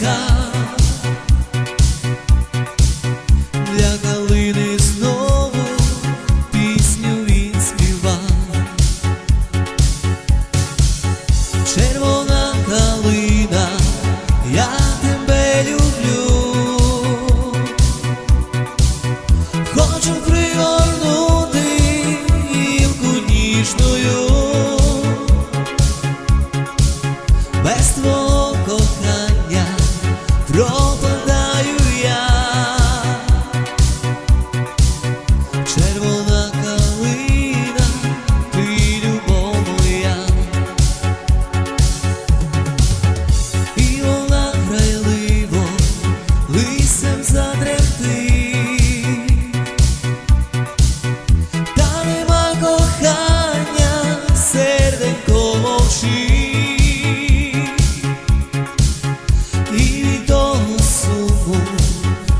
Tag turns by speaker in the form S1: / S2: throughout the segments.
S1: стиха для калини знову пісню він співав червона калина, я тебе люблю, хочу пригорнути гілку ніжною. all the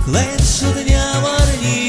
S1: Клеєм щодня марні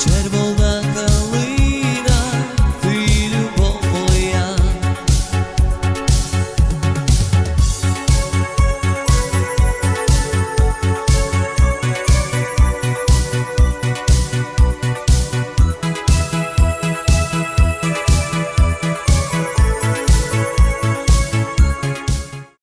S1: observo